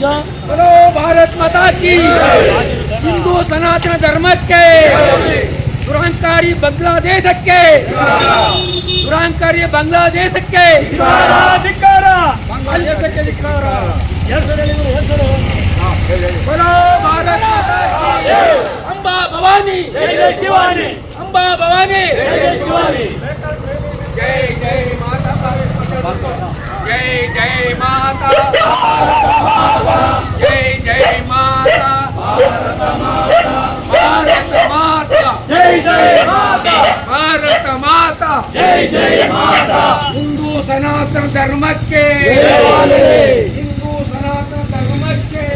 चलो भारत माता की हिंदू सनातन धर्म के। दुरांकारी बांग्लादेश के। दुरांकारी बांग्लादेश के। बोलो, भारत माता की अंबा भवानी। शिवानी। ಅಂಬಾ ಭವಾನಿ. ಜೈ ಜೈ ಮಾತಾ ಜೈ ಜೈ ಮಾತಾ ಜೈ ಜೈ ಮಾತಾ ಭಾರತ ಮಾತಾ ಜೈ ಜೈ ಮಾತಾ ಭಾರತ ಮಾತಾ ಜೈ ಜೈ ಮಾತಾ ಹಿಂದೂ ಸನಾತನ ಧರ್ಮಕ್ಕೆ. ಹಿಂದೂ ಸನಾತನ ಧರ್ಮಕ್ಕೆ.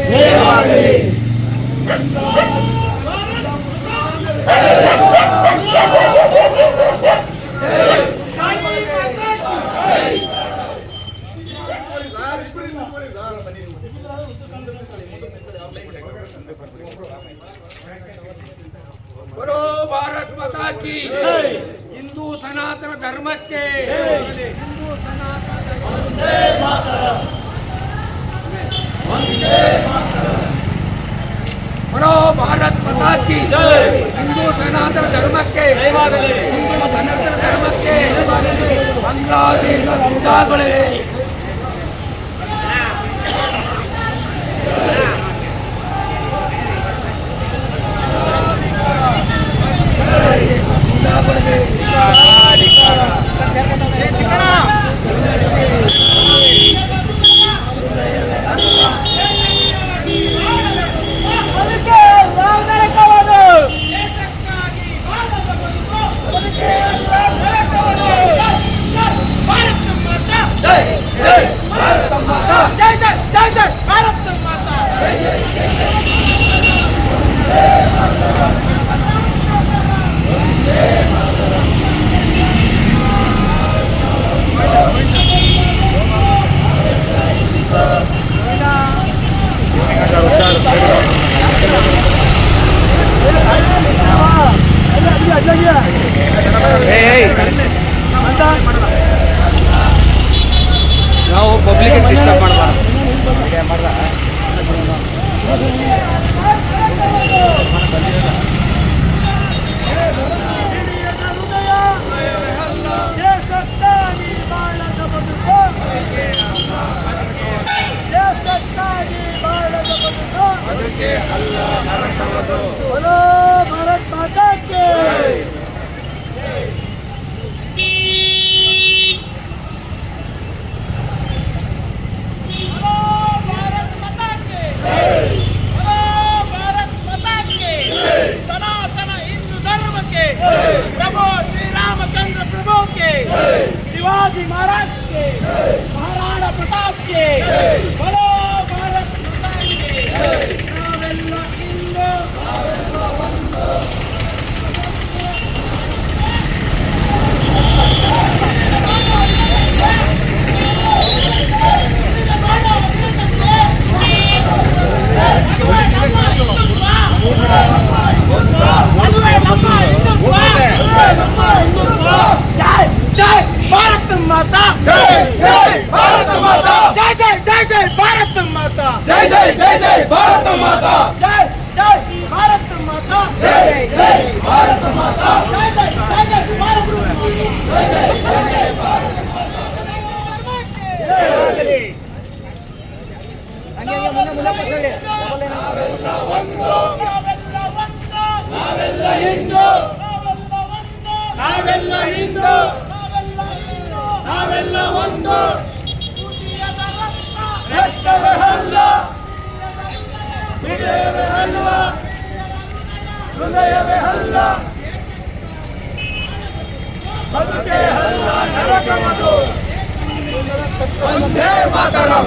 ಬರೋ ಭಾರತ್ ಮಾತಾ ಕಿ. ಹಿಂದೂ ಸನಾತನ ಧರ್ಮಕ್ಕೆ. ಹಿಂದೂ ಸನಾತನ ಧರ್ಮಕ್ಕೆ. ಬರೋ ಭಾರತ್ ಮಾತಾ ಕಿ ಹಿಂದೂ ಸನಾತನ ಧರ್ಮಕ್ಕೆ ಹಿಂದೂ ಸನಾತನ ಧರ್ಮಕ್ಕೆ ಬಾಂಗ್ಲಾದೇಶ ಗುಂಡಾಗಳೇ ನಾವೆಲ್ಲ ಹಿಂದೂ ನಾವೆಲ್ಲ ಹಿಂದೂ ನಾವೆಲ್ಲ ಒಂದು ರಕ್ತವೇ ಹಲ್ಲ ಹೃದಯವೇ ಹಲ್ಲ ಹೃದಯವೇ ಹಲ್ಲ ಬದುಕೆ ಹಲ್ಲ ನರಕವದು Vande Mataram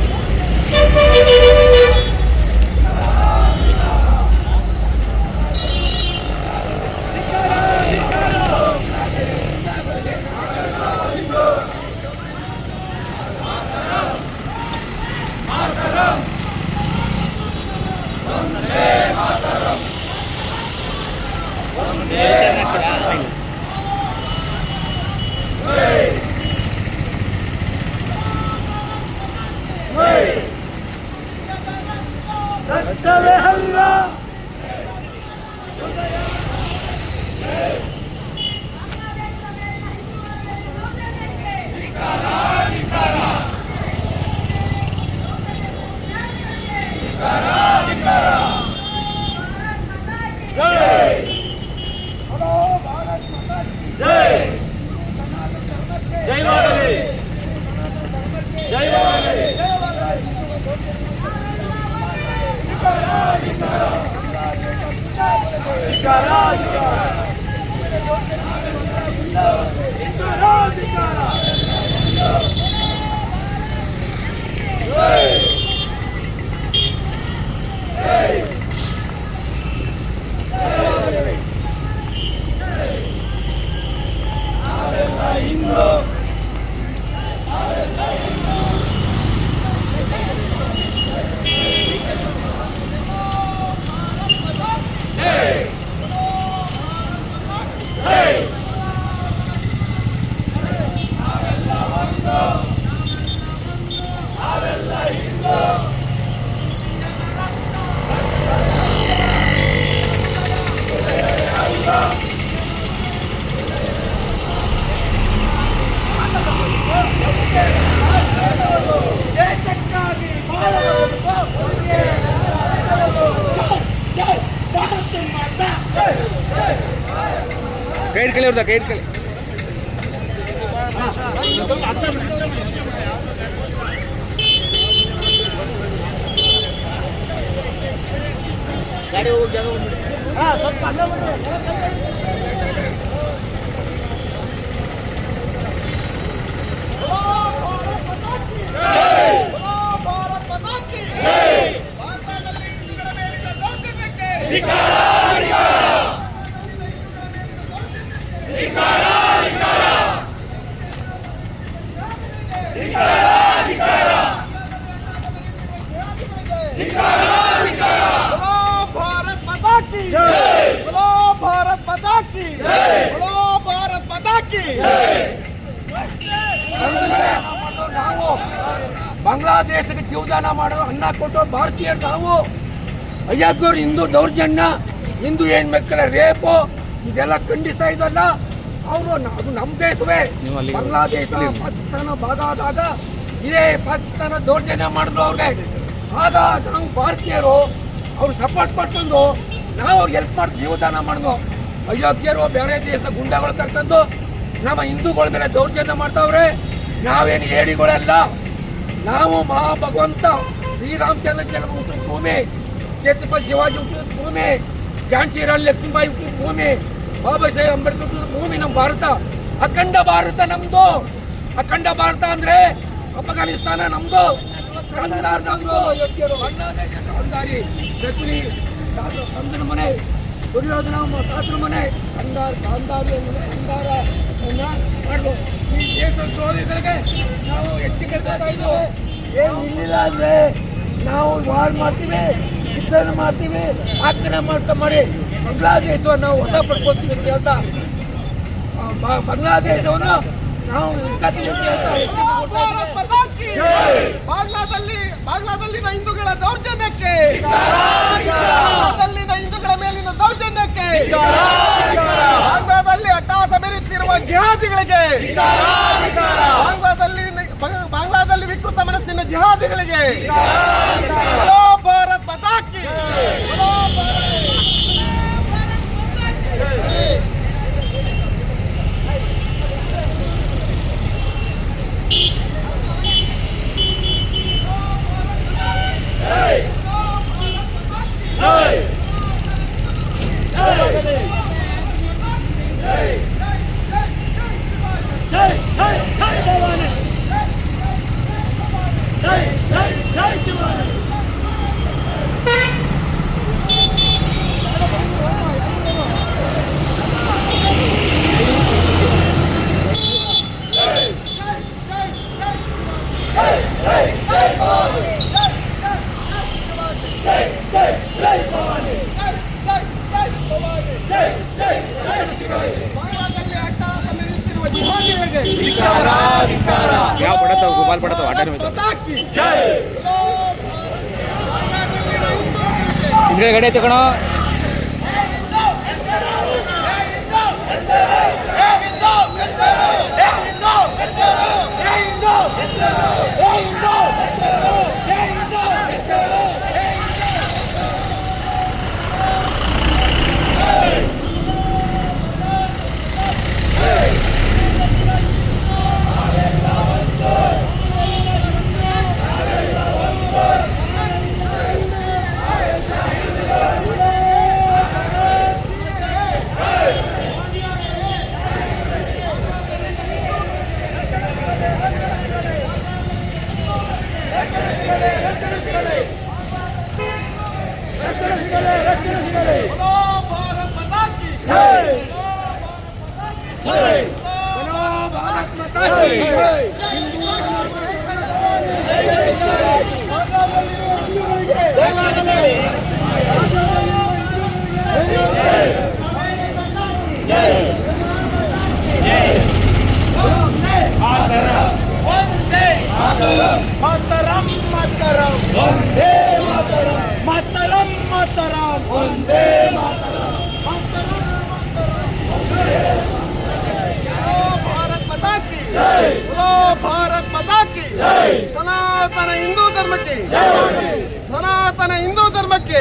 Caralho, caralho! Caralho! Bharat ಮಾತಾ ಕಿ ಭಾರತದಲ್ಲಿ ಹಿಂದೂಗಳ ಮೇಲಿನ ದೌರ್ಜನ್ಯಕ್ಕೆ बोलो ಮಾಡೋ ಅನ್ನ ಕೊಟ್ಟು ಭಾರತೀಯರು ನಾವು. ಅಯ್ಯಗ್ಗೋರು ಹಿಂದೂ ದೌರ್ಜನ್ಯ ಹಿಂದೂ ಹೆಣ್ಮಕ್ಕಳ ರೇಪು ಇದೆಲ್ಲ ಖಂಡಿಸ್ತಾ ಇದಲ್ಲ ಅವರು ಅದು ನಮ್ಮ ದೇಶವೇ. ಬಾಂಗ್ಲಾದೇಶ ಪಾಕಿಸ್ತಾನ ಬಾದಾದಾಗ ಆದಾಗ ಇದೇ ಪಾಕಿಸ್ತಾನ ದೌರ್ಜನ್ಯ ಮಾಡಿದ್ರು ಅವ್ರಿಗೆ. ಆಗ ನಾವು ಭಾರತೀಯರು ಅವ್ರು ಸಪೋರ್ಟ್ ಮಾಡ್ಕೊಂಡು ನಾವು ಅವ್ರಿಗೆ ಹೆಲ್ಪ್ ಮಾಡಿ ಜೀವದಾನ ಮಾಡಿದ್ವು. ಅಯೋಧ್ಯರು ಬೇರೆ ದೇಶದ ಗುಂಡಗಳು ತರ್ತಂದು ನಮ್ಮ ಹಿಂದೂಗಳ ಮೇಲೆ ದೌರ್ಜನ್ಯ ಮಾಡ್ತಾವ್ರೆ. ನಾವೇನು ಏಡಿಗಳಲ್ಲ ನಾವು ಮಹಾಭಗವಂತ ಶ್ರೀರಾಮಚಂದ್ರ ಜನ್ಮ ಹುಟ್ಟಿದ ಭೂಮಿ ಛತ್ರಪತಿ ಶಿವಾಜಿ ಹುಟ್ಟಿದ ಭೂಮಿ, ಝಾನ್ಸಿ ರಾಣಿ ಲಕ್ಷ್ಮೀಬಾಯಿ ಹುಟ್ಟಿದ ಭೂಮಿ, ಬಾಬಾ ಸಾಹೇಬ್ ಅಂಬೇಡ್ಕರ್ ಹುಟ್ಟಿದ ಭೂಮಿ ನಮ್ಮ ಭಾರತ. ಅಖಂಡ ಭಾರತ ನಮ್ಮದು ಅಖಂಡ ಭಾರತ ಅಂದ್ರೆ ಅಫ್ಘಾನಿಸ್ತಾನ ನಮ್ಮದು ಕಾಂದಾರ್ ನಮ್ದು ಯೋಗ್ಯರು ಮನೆ, ದುರ್ಯೋಧನ ಮನೆ ಕಂದಾರ್ ಕಾಂದಾರಿ ಅನ್ನೋ ಕಂದಾರ ಮಾಡಿದ್ರು ಈ ದೇಶದ ಜೋರಿಗಳಿಗೆ ನಾವು ಎಚ್ಚರಿಕೆ ಕೊಡ್ತಾ ಇದ್ದೇವೆ. ಏನು ಇಲ್ಲ ಅಂದ್ರೆ ನಾವು ವಾರ್ ಮಾಡ್ತೀವಿ ಯುದ್ಧನ ಮಾಡ್ತೀವಿ ಆಕ್ರಮಣ ಮಾಡ್ತಾ ಮಾಡಿ ಬಾಂಗ್ಲಾದೇಶವನ್ನು ನಾವು ವಶಪಡಿಸ್ಕೊಳ್ತೀವಿ ಅಂತ ಹೇಳ್ತಾ ಬಾಂಗ್ಲಾದೇಶವನ್ನು ನಾವು ಬಾಂಗ್ಲಾದಲ್ಲಿ ಬಾಂಗ್ಲಾದಲ್ಲಿನ ಹಿಂದೂಗಳ ದೌರ್ಜನ್ಯಕ್ಕೆ ಹಿಂದೂಗಳ ಮೇಲಿನ ದೌರ್ಜನ್ಯಕ್ಕೆ ಜಿಹಾದಿಗಳಿಗೆ. ಬಾಂಗ್ಲಾದಲ್ಲಿ ಬಾಂಗ್ಲಾದಲ್ಲಿ ವಿಕೃತ ಮನಸ್ಸಿನ ಜಿಹಾದಿಗಳಿಗೆ. ಭಾರತ್ ಮಾತಾ ಯಾವ ಪಡತಾವ ಗೋಪಾಲ್ ಪಡತಾವ ಅಡ್ಡ ಮಾತಾ ಕಿ ಜೈ ಬಾಂಗ್ಲಾದಲ್ಲಿನ ಹಿಂದೂಗಳ ಹಿಂದ್ಗಡೆ ಗಾಡಿ ಐತೆ ಕಣೋ बोलो ಸನಾತನ ಹಿಂದೂ ಧರ್ಮಕ್ಕೆ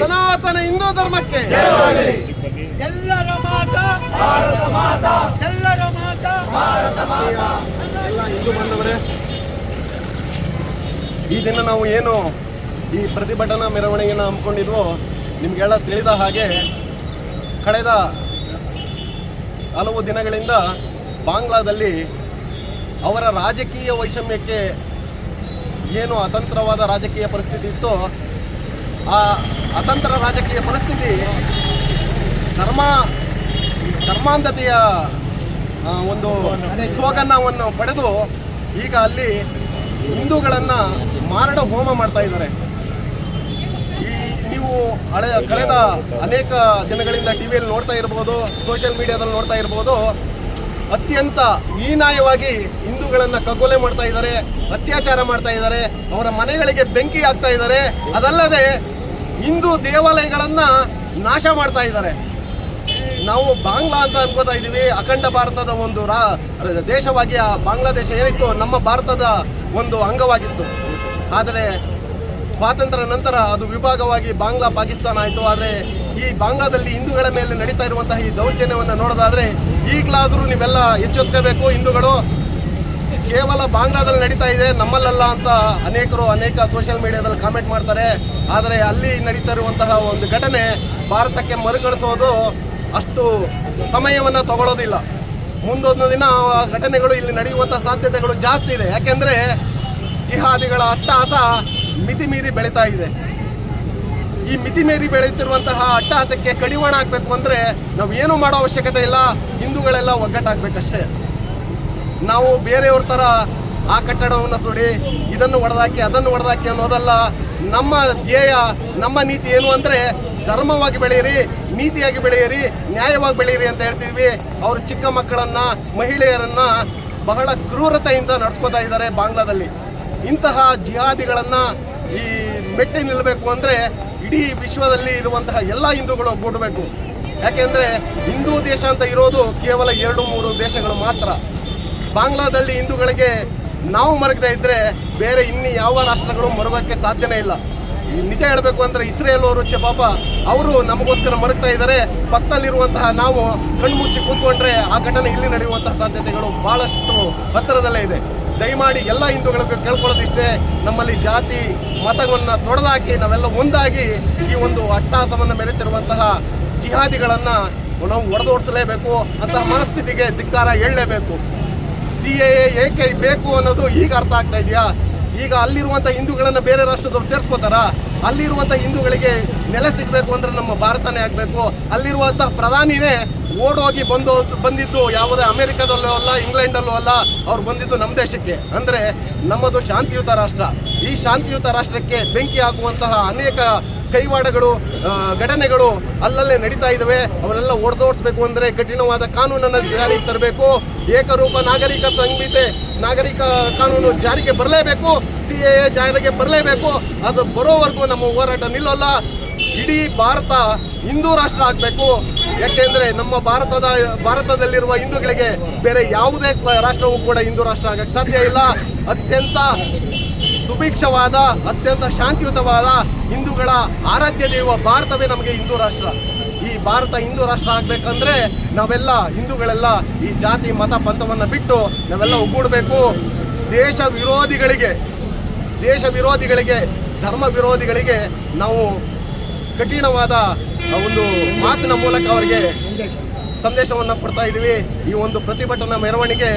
ಸನಾತನ ಹಿಂದೂ ಧರ್ಮಕ್ಕೆ ಎಲ್ಲರ ಮಾತ ಎಲ್ಲರ ಮಾತ ಎಲ್ಲ ಹಿಂದೂ ಬಂದವರೇ ಈ ದಿನ ನಾವು ಏನು ಈ ಪ್ರತಿಭಟನಾ ಮೆರವಣಿಗೆಯನ್ನು ಹಮ್ಮಿಕೊಂಡಿದ್ವೋ ನಿಮಗೆಲ್ಲ ತಿಳಿದ ಹಾಗೆ ಕಳೆದ ಹಲವು ದಿನಗಳಿಂದ ಬಾಂಗ್ಲಾದಲ್ಲಿ ಅವರ ರಾಜಕೀಯ ವೈಷಮ್ಯಕ್ಕೆ ಏನು ಅತಂತ್ರವಾದ ರಾಜಕೀಯ ಪರಿಸ್ಥಿತಿ ಇತ್ತು, ಆ ಅತಂತ್ರ ರಾಜಕೀಯ ಪರಿಸ್ಥಿತಿ ಧರ್ಮ ಧರ್ಮಾಂಧತೆಯ ಒಂದು ಸೋಗನ್ನವನ್ನು ಪಡೆದು ಈಗ ಅಲ್ಲಿ ಹಿಂದೂಗಳನ್ನು ಮಾರಣ ಹೋಮ ಮಾಡ್ತಾ ಇದ್ದಾರೆ. ಈ ನೀವು ಹಳೆ, ಕಳೆದ ಅನೇಕ ದಿನಗಳಿಂದ ಟಿ ವಿಯಲ್ಲಿ ನೋಡ್ತಾ ಇರ್ಬೋದು, ಸೋಷಿಯಲ್ ಮೀಡಿಯಾದಲ್ಲಿ ನೋಡ್ತಾ ಇರ್ಬೋದು ಅತ್ಯಂತ ಹೀನಾಯವಾಗಿ ಹಿಂದೂಗಳನ್ನು ಕಗ್ಗೊಲೆ ಮಾಡ್ತಾ ಇದ್ದಾರೆ, ಅತ್ಯಾಚಾರ ಮಾಡ್ತಾ ಇದ್ದಾರೆ, ಅವರ ಮನೆಗಳಿಗೆ ಬೆಂಕಿ ಹಾಕ್ತಾ ಇದ್ದಾರೆ. ಅದಲ್ಲದೆ ಹಿಂದೂ ದೇವಾಲಯಗಳನ್ನು ನಾಶ ಮಾಡ್ತಾ ಇದ್ದಾರೆ. ನಾವು ಬಾಂಗ್ಲಾ ಅಂತ ಅನ್ಕೋತಾ ಇದ್ದೀವಿ. ಅಖಂಡ ಭಾರತದ ಒಂದು ರಾ, ದೇಶವಾಗಿ ಆ ಬಾಂಗ್ಲಾದೇಶ ಏನಿತ್ತು ನಮ್ಮ ಭಾರತದ ಒಂದು ಅಂಗವಾಗಿತ್ತು. ಆದರೆ ಸ್ವಾತಂತ್ರ್ಯ ನಂತರ ಅದು ವಿಭಾಗವಾಗಿ ಬಾಂಗ್ಲಾ, ಪಾಕಿಸ್ತಾನ ಆಯಿತು. ಆದರೆ ಈ ಬಾಂಗ್ಲಾದಲ್ಲಿ ಹಿಂದೂಗಳ ಮೇಲೆ ನಡೀತಾ ಇರುವಂತಹ ಈ ದೌರ್ಜನ್ಯವನ್ನು ನೋಡೋದಾದರೆ ಈಗಲಾದರೂ ನೀವೆಲ್ಲ ಎಚ್ಚೆತ್ಕೋಬೇಕು. ಹಿಂದೂಗಳು ಕೇವಲ ಬಾಂಗ್ಲಾದಲ್ಲಿ ನಡೀತಾ ಇದೆ, ನಮ್ಮಲ್ಲಲ್ಲ ಅಂತ ಅನೇಕರು, ಅನೇಕ ಸೋಷಿಯಲ್ ಮೀಡಿಯಾದಲ್ಲಿ ಕಾಮೆಂಟ್ ಮಾಡ್ತಾರೆ. ಆದರೆ ಅಲ್ಲಿ ನಡೀತಾ ಇರುವಂತಹ ಒಂದು ಘಟನೆ ಭಾರತಕ್ಕೆ ಮರುಕಳಿಸೋದು ಅಷ್ಟು ಸಮಯವನ್ನು ತಗೊಳ್ಳೋದಿಲ್ಲ ಮುಂದೊಂದು ದಿನ ಘಟನೆಗಳು ಇಲ್ಲಿ ನಡೆಯುವಂಥ ಸಾಧ್ಯತೆಗಳು ಜಾಸ್ತಿ ಇದೆ. ಯಾಕೆಂದರೆ ಜಿಹಾದಿಗಳ ಅಟ್ಟಹಾಸ ಮಿತಿ ಮೀರಿ ಬೆಳೀತಾ ಇದೆ. ಈ ಮಿತಿ ಮೀರಿ ಬೆಳೆಯುತ್ತಿರುವಂತಹ ಅಟ್ಟಹಾಸಕ್ಕೆ ಕಡಿವಾಣ ಹಾಕಬೇಕು ಅಂದರೆ ನಾವು ಏನು ಮಾಡೋ ಅವಶ್ಯಕತೆ ಇಲ್ಲ, ಹಿಂದೂಗಳೆಲ್ಲ ಒಗ್ಗಟ್ಟಾಗಬೇಕಷ್ಟೇ ನಾವು ಬೇರೆಯವ್ರ ಥರ ಆ ಕಟ್ಟಡವನ್ನು ಸುಡಿ, ಇದನ್ನು ಹೊಡೆದಾಕಿ ಅದನ್ನು ಹೊಡೆದಾಕಿ ಅನ್ನೋದಲ್ಲ, ನಮ್ಮ ಧ್ಯೇಯ, ನಮ್ಮ ನೀತಿ ಏನು ಅಂದರೆ ಧರ್ಮವಾಗಿ ಬೆಳೆಯಿರಿ, ನೀತಿಯಾಗಿ ಬೆಳೆಯಿರಿ, ನ್ಯಾಯವಾಗಿ ಬೆಳೆಯಿರಿ ಅಂತ ಹೇಳ್ತಿದ್ವಿ. ಅವರು ಚಿಕ್ಕ ಮಕ್ಕಳನ್ನು, ಮಹಿಳೆಯರನ್ನು ಬಹಳ ಕ್ರೂರತೆಯಿಂದ ನಡ್ಸ್ಕೊತಾ ಇದ್ದಾರೆ ಬಾಂಗ್ಲಾದಲ್ಲಿ. ಇಂತಹ ಜಿಹಾದಿಗಳನ್ನು ಈ ಮೆಟ್ಟಿ ನಿಲ್ಲಬೇಕು ಅಂದರೆ ಇಡೀ ವಿಶ್ವದಲ್ಲಿ ಇರುವಂತಹ ಎಲ್ಲ ಹಿಂದೂಗಳು ಒಗ್ಗೂಡಬೇಕು. ಯಾಕೆಂದರೆ ಹಿಂದೂ ದೇಶ ಅಂತ ಇರೋದು ಕೇವಲ ಎರಡು ಮೂರು ದೇಶಗಳು ಮಾತ್ರ. ಬಾಂಗ್ಲಾದಲ್ಲಿ ಹಿಂದೂಗಳಿಗೆ ನಾವು ಮರಗದೇ ಇದ್ದರೆ ಬೇರೆ ಇನ್ನು ಯಾವ ರಾಷ್ಟ್ರಗಳು ಮರಗೋಕ್ಕೆ ಸಾಧ್ಯನೇ ಇಲ್ಲ. ನಿಜ ಹೇಳಬೇಕು ಅಂದರೆ ಇಸ್ರೇಲ್ ಅವರು ಚೆ ಪಾಪ, ಅವರು ನಮಗೋಸ್ಕರ ಮರಗ್ತಾ ಇದ್ದಾರೆ. ಪಕ್ಕದಲ್ಲಿರುವಂತಹ ನಾವು ಕಣ್ಮುಚ್ಚಿ ಕೂತ್ಕೊಂಡ್ರೆ ಆ ಘಟನೆ ಇಲ್ಲಿ ನಡೆಯುವಂತಹ ಸಾಧ್ಯತೆಗಳು ಭಾಳಷ್ಟು ಹತ್ತಿರದಲ್ಲೇ ಇದೆ. ದಯಮಾಡಿ ಎಲ್ಲ ಹಿಂದೂಗಳಿಗೂ ಕೇಳ್ಕೊಳ್ಳೋದಿಷ್ಟೇ, ನಮ್ಮಲ್ಲಿ ಜಾತಿ ಮತವನ್ನು ತೊಡೆದಾಕಿ ನಾವೆಲ್ಲ ಒಂದಾಗಿ ಈ ಒಂದು ಅಟ್ಟಾಸವನ್ನು ಮೆರೆತಿರುವಂತಹ ಜಿಹಾದಿಗಳನ್ನು ನಾವು ಹೊಡೆದೋಡಿಸಲೇಬೇಕು ಅಂತಹ ಮನಸ್ಥಿತಿಗೆ ಧಿಕ್ಕಾರ ಹೇಳಲೇಬೇಕು. ಸಿ ಎ ಏಕೆ ಬೇಕು ಅನ್ನೋದು ಈಗ ಅರ್ಥ ಆಗ್ತಾ ಇದೆಯಾ? ಈಗ ಅಲ್ಲಿರುವಂಥ ಹಿಂದೂಗಳನ್ನು ಬೇರೆ ರಾಷ್ಟ್ರದವ್ರು ಸೇರಿಸ್ಕೋತಾರ? ಅಲ್ಲಿರುವಂಥ ಹಿಂದೂಗಳಿಗೆ ನೆಲೆ ಸಿಗಬೇಕು ಅಂದ್ರೆ ನಮ್ಮ ಭಾರತನೇ ಆಗಬೇಕು. ಅಲ್ಲಿರುವಂಥ ಪ್ರಧಾನಿನೇ ಓಡೋಗಿ ಬಂದು ಬಂದಿದ್ದು ಯಾವುದೇ ಅಮೆರಿಕದಲ್ಲೂ ಅಲ್ಲ, ಇಂಗ್ಲೆಂಡಲ್ಲೂ ಅಲ್ಲ, ಅವ್ರು ಬಂದಿದ್ದು ನಮ್ಮ ದೇಶಕ್ಕೆ. ಅಂದರೆ ನಮ್ಮದು ಶಾಂತಿಯುತ ರಾಷ್ಟ್ರ. ಈ ಶಾಂತಿಯುತ ರಾಷ್ಟ್ರಕ್ಕೆ ಬೆಂಕಿ ಹಾಕುವಂತಹ ಅನೇಕ ಕೈವಾಡಗಳು ಘಟನೆಗಳು ಅಲ್ಲಲ್ಲೇ ನಡೀತಾ ಇದ್ದಾವೆ ಅವರೆಲ್ಲ ಹೊಡೆದೋಡಿಸ್ಬೇಕು ಅಂದರೆ ಕಠಿಣವಾದ ಕಾನೂನನ್ನು ಜಾರಿಗೆ ತರಬೇಕು. ಏಕರೂಪ ನಾಗರಿಕ ಸಂಹಿತೆ, ನಾಗರಿಕ ಕಾನೂನು ಜಾರಿಗೆ ಬರಲೇಬೇಕು. ಸಿ ಎ ಜಾರಿಗೆ ಬರಲೇಬೇಕು. ಅದು ಬರೋವರೆಗೂ ನಮ್ಮ ಹೋರಾಟ ನಿಲ್ಲೋಲ್ಲ. ಇಡೀ ಭಾರತ ಹಿಂದೂ ರಾಷ್ಟ್ರ ಆಗಬೇಕು. ಯಾಕೆಂದರೆ ನಮ್ಮ ಭಾರತದ, ಭಾರತದಲ್ಲಿರುವ ಹಿಂದೂಗಳಿಗೆ ಬೇರೆ ಯಾವುದೇ ರಾಷ್ಟ್ರವೂ ಕೂಡ ಹಿಂದೂ ರಾಷ್ಟ್ರ ಆಗಕ್ಕೆ ಸಾಧ್ಯ ಇಲ್ಲ. ಅತ್ಯಂತ ಸುಭಿಕ್ಷವಾದ, ಅತ್ಯಂತ ಶಾಂತಿಯುತವಾದ ಹಿಂದೂಗಳ ಆರಾಧ್ಯ ದೈವ ಭಾರತವೇ ನಮಗೆ ಹಿಂದೂ ರಾಷ್ಟ್ರ. ಈ ಭಾರತ ಹಿಂದೂ ರಾಷ್ಟ್ರ ಆಗಬೇಕಂದ್ರೆ ನಾವೆಲ್ಲ ಹಿಂದೂಗಳೆಲ್ಲ ಈ ಜಾತಿ, ಮತ, ಪಂಥವನ್ನು ಬಿಟ್ಟು ನಾವೆಲ್ಲ ಒಗ್ಗೂಡಬೇಕು. ದೇಶ ವಿರೋಧಿಗಳಿಗೆ ದೇಶ ವಿರೋಧಿಗಳಿಗೆ, ಧರ್ಮ ವಿರೋಧಿಗಳಿಗೆ ನಾವು ಕಠಿಣವಾದ ಒಂದು ಮಾತಿನ ಮೂಲಕ ಅವರಿಗೆ ಸಂದೇಶವನ್ನು ಕೊಡ್ತಾ ಇದ್ದೀವಿ. ಈ ಒಂದು ಪ್ರತಿಭಟನಾ ಮೆರವಣಿಗೆ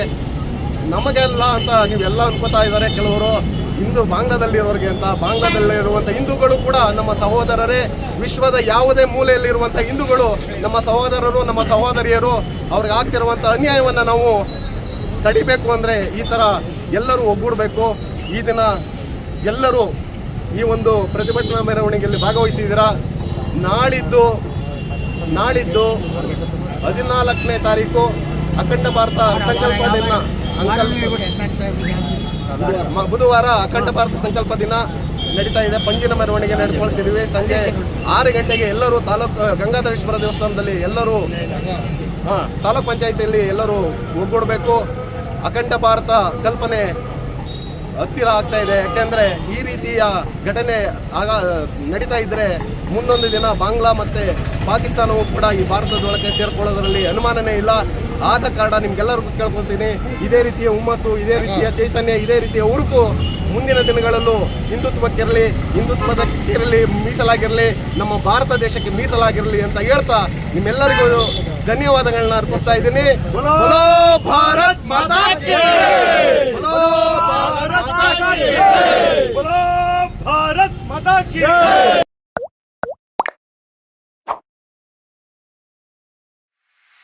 ನಮಗೆಲ್ಲ ಅಂತ ನೀವೆಲ್ಲ ಅನ್ಕೋತಾ ಇದ್ದಾರೆ ಕೆಲವರು. ಹಿಂದೂ ಬಾಂಗ್ಲಾದಲ್ಲಿರೋರಿಗೆ ಅಂತ ಬಾಂಗ್ಲಾದಲ್ಲಿರುವಂಥ ಹಿಂದೂಗಳು ಕೂಡ ನಮ್ಮ ಸಹೋದರರೇ, ವಿಶ್ವದ ಯಾವುದೇ ಮೂಲೆಯಲ್ಲಿರುವಂಥ ಹಿಂದೂಗಳು, ನಮ್ಮ ಸಹೋದರರು, ನಮ್ಮ ಸಹೋದರಿಯರು, ಅವ್ರಿಗೆ ಆಗ್ತಿರುವಂಥ ಅನ್ಯಾಯವನ್ನು ನಾವು ತಡಿಬೇಕು ಅಂದರೆ ಈ ಥರ ಎಲ್ಲರೂ ಒಗ್ಗೂಡಬೇಕು. ಈ ದಿನ ಎಲ್ಲರೂ ಈ ಒಂದು ಪ್ರತಿಭಟನಾ ಮೆರವಣಿಗೆಯಲ್ಲಿ ಭಾಗವಹಿಸಿದ್ದೀರಾ? ನಾಳಿದ್ದು ನಾಳಿದ್ದು ಹದಿನಾಲ್ಕನೇ ತಾರೀಕು ಅಖಂಡ ಭಾರತ ಸಂಕಲ್ಪ ದಿನ. ಬುಧವಾರ. ಅಖಂಡ ಭಾರತ ಸಂಕಲ್ಪ ದಿನ ನಡೀತಾ ಇದೆ. ಪಂಜಿನ ಮೆರವಣಿಗೆ ನಡೆದುಕೊಳ್ತಿದ್ದೀವಿ. ಸಂಜೆ ಆರು ಗಂಟೆಗೆ ಎಲ್ಲರೂ ತಾಲೂಕು ಗಂಗಾಧರೇಶ್ವರ ದೇವಸ್ಥಾನದಲ್ಲಿ ಎಲ್ಲರೂ ಹಾಂ ತಾಲೂಕ್ ಪಂಚಾಯತಿಯಲ್ಲಿ ಎಲ್ಲರೂ ಒಗ್ಗೂಡಬೇಕು. ಅಖಂಡ ಭಾರತ ಕಲ್ಪನೆ ಹತ್ತಿರ ಆಗ್ತಾ ಇದೆ. ಯಾಕೆಂದ್ರೆ ಈ ರೀತಿಯ ಘಟನೆ ಆಗ, ನಡೀತಾ ಇದ್ರೆ ಮುಂದೊಂದು ದಿನ ಬಾಂಗ್ಲಾ ಮತ್ತೆ ಪಾಕಿಸ್ತಾನವು ಕೂಡ ಈ ಭಾರತದೊಳಗೆ ಸೇರ್ಕೊಳ್ಳೋದ್ರಲ್ಲಿ ಅನುಮಾನನೇ ಇಲ್ಲ. ಆದ ಕಾರಣ ನಿಮ್ಗೆಲ್ಲರಿಗೂ ಕೇಳ್ಕೊಳ್ತೀನಿ. ಇದೇ ರೀತಿಯ ಹುಮ್ಮಸ್ಸು, ಇದೇ ರೀತಿಯ ಚೈತನ್ಯ, ಇದೇ ರೀತಿಯ ಉರುಕು ಮುಂದಿನ ದಿನಗಳಲ್ಲೂ ಹಿಂದುತ್ವಕ್ಕಿರಲಿ ಹಿಂದುತ್ವದಕ್ಕಿರಲಿ ಮೀಸಲಾಗಿರಲಿ ನಮ್ಮ ಭಾರತ ದೇಶಕ್ಕೆ ಮೀಸಲಾಗಿರಲಿ ಅಂತ ಹೇಳ್ತಾ ನಿಮ್ಮೆಲ್ಲರಿಗೂ ಧನ್ಯವಾದಗಳನ್ನ ಅರ್ಪಿಸ್ತಾ ಇದ್ದೀನಿ. ಭಾರತ್ ಮಾತಾ ಭಾರತ್ ಮಾತಾ